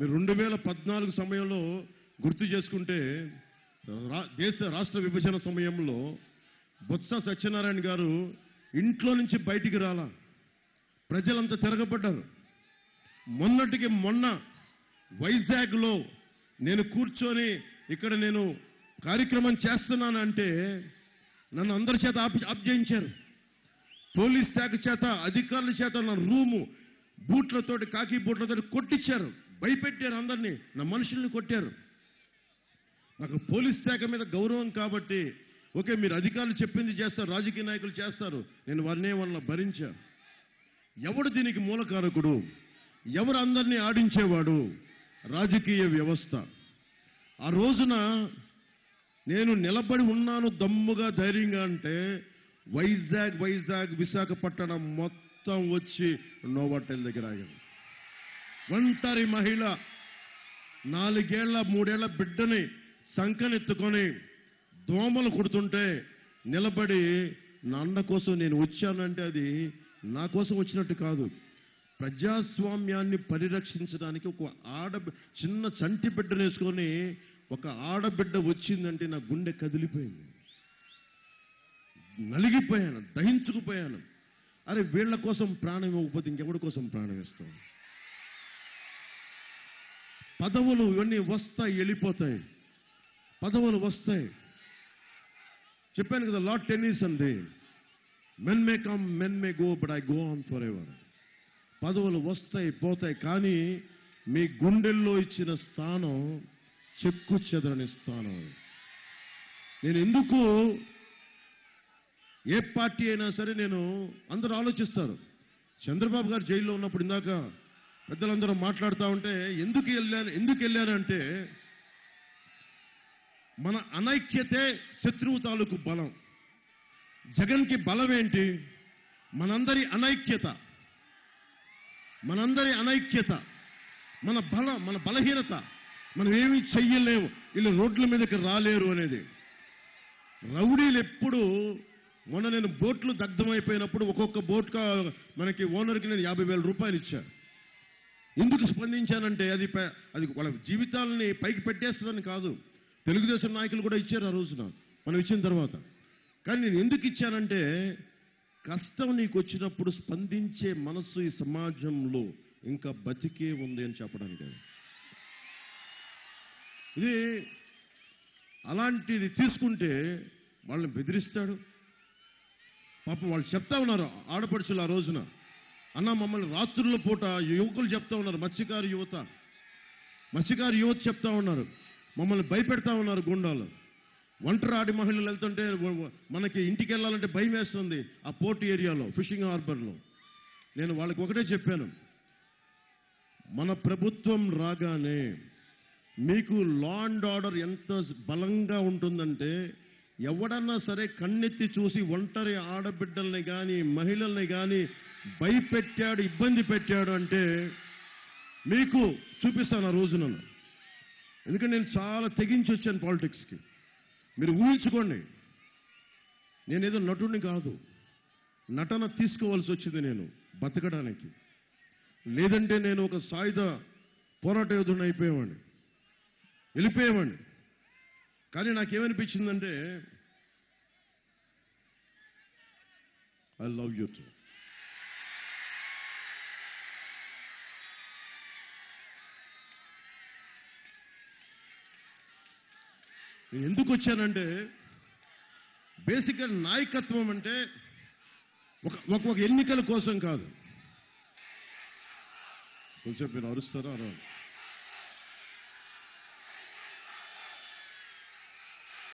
మీరు రెండు వేల పద్నాలుగు సమయంలో గుర్తు చేసుకుంటే రా- దేశ రాష్ట్ర విభజన సమయంలో బొత్స సత్యనారాయణ గారు ఇంట్లో నుంచి బయటికి రాలా. ప్రజలంతా తిరగబడ్డారు. మొన్నటికి మొన్న వైజాగ్లో నేను కూర్చొని ఇక్కడ నేను కార్యక్రమం చేస్తున్నాను అంటే నన్ను అందరి చేత ఆప్ పోలీస్ శాఖ చేత అధికారుల చేత నా రూము బూట్లతోటి కాకి బూట్లతోటి కొట్టించారు. భయపెట్టారు అందరినీ. నా మనుషుల్ని కొట్టారు. నాకు పోలీస్ శాఖ మీద గౌరవం కాబట్టి ఓకే మీరు అధికారులు చెప్పింది చేస్తారు రాజకీయ నాయకులు చేస్తారు. నేను వారినే వాళ్ళ భరించా. ఎవడు దీనికి మూలకారకుడు? ఎవరు అందరినీ ఆడించేవాడు? రాజకీయ వ్యవస్థ. ఆ రోజున నేను నిలబడి ఉన్నాను దమ్ముగా ధైర్యంగా అంటే వైజాగ్ వైజాగ్ విశాఖపట్నం మొత్తం వచ్చి నోవాటెల్ దగ్గర ఆగాను. ఒంటరి మహిళ నాలుగేళ్ళ మూడేళ్ళ బిడ్డని సంకనెత్తుకొని దోమలు కుడుతుంటే నిలబడి నా అన్న కోసం నేను వచ్చానంటే అది నా కోసం వచ్చినట్టు కాదు. ప్రజాస్వామ్యాన్ని పరిరక్షించడానికి ఒక ఆడ చిన్న చంటి బిడ్డనేసుకొని ఒక ఆడబిడ్డ వచ్చిందంటే నా గుండె కదిలిపోయింది. నలిగిపోయాను దహించుకుపోయాను. అరే వీళ్ళ కోసం ప్రాణం ఇవ్వకపోతే ఇంకెవడి కోసం ప్రాణం ఇస్తాం పదవులు ఇవన్నీ వస్తాయి వెళ్ళిపోతాయి. పదవులు వస్తాయి. చెప్పాను కదా లాట్ టెన్నిస్ అంది men may come men may go but I go on for ever పదవులు వస్తాయి పోతాయి కానీ మీ గుండెల్లో ఇచ్చిన స్థానం చెక్కు చెదరని స్థానం. నేను ఎందుకు ఏ పార్టీ అయినా సరే నేను అందరూ ఆలోచిస్తారు. చంద్రబాబు గారు జైల్లో ఉన్నప్పుడు ఇందాక పెద్దలందరూ మాట్లాడుతూ ఉంటే ఎందుకు వెళ్ళారు ఎందుకు వెళ్ళారంటే మన అనైక్యతే శత్రువు తాలూకు బలం. జగన్కి బలం ఏంటి? మనందరి అనైక్యత. మనందరి అనైక్యత. మన బలం మన బలహీనత. మనం ఏమీ చెయ్యలేము. వీళ్ళు రోడ్ల మీదకి రాలేరు అనేది. రౌడీలు ఎప్పుడు మొన్న నేను బోట్లు దగ్ధమైపోయినప్పుడు ఒక్కొక్క బోట్గా మనకి ఓనర్కి నేను యాభై వేల రూపాయలు ఇచ్చాను. ఎందుకు స్పందించానంటే అది అది వాళ్ళ జీవితాలని పైకి పెట్టేస్తుందని కాదు. తెలుగుదేశం నాయకులు కూడా ఇచ్చారు ఆ రోజున మనం ఇచ్చిన తర్వాత. కానీ నేను ఎందుకు ఇచ్చానంటే కష్టం నీకు వచ్చినప్పుడు స్పందించే మనస్సు ఈ సమాజంలో ఇంకా బతికే ఉంది అని చెప్పడానికి ఇది అలాంటిది తీసుకుంటే వాళ్ళని బెదిరిస్తాడు. పాపం వాళ్ళు చెప్తా ఉన్నారు ఆడపడుచులు ఆ రోజున. అన్న మమ్మల్ని రాత్రుల పూట యువకులు చెప్తా ఉన్నారు. మత్స్యకారు యువత. మత్స్యకారు యువత చెప్తా ఉన్నారు. మమ్మల్ని భయపెడతా ఉన్నారు గుండాలు. ఒంటరాడి మహిళలు వెళ్తుంటే మనకి ఇంటికి వెళ్ళాలంటే భయం వేస్తుంది ఆ పోర్ట్ ఏరియాలో ఫిషింగ్ హార్బర్లో. నేను వాళ్ళకి ఒకటే చెప్పాను. మన ప్రభుత్వం రాగానే మీకు లా అండ్ ఆర్డర్ ఎంత బలంగా ఉంటుందంటే ఎవడన్నా సరే కన్నెత్తి చూసి ఒంటరి ఆడబిడ్డల్ని కానీ మహిళల్ని కానీ భయపెట్టాడు ఇబ్బంది పెట్టాడు అంటే మీకు చూపిస్తాను ఆ రోజున ఎందుకంటే నేను చాలా తెగించి వచ్చాను పాలిటిక్స్కి. మీరు ఊహించుకోండి. నేనేదో నటుడిని కాదు. నటన తీసుకోవాల్సి వచ్చింది నేను బతకడానికి. లేదంటే నేను ఒక సాయుధ పోరాట యోధుడిని అయిపోయేవాడిని. వెళ్ళిపోయేవాడిని. కానీ నాకేమనిపించిందంటే ఐ లవ్ యూ టూ నేను ఎందుకు వచ్చానంటే బేసిక్గా నాయకత్వం అంటే ఒక ఒక ఒక ఎన్నికల కోసం కాదు. కొంచెం మీరు అరుస్తారా? అరవాలి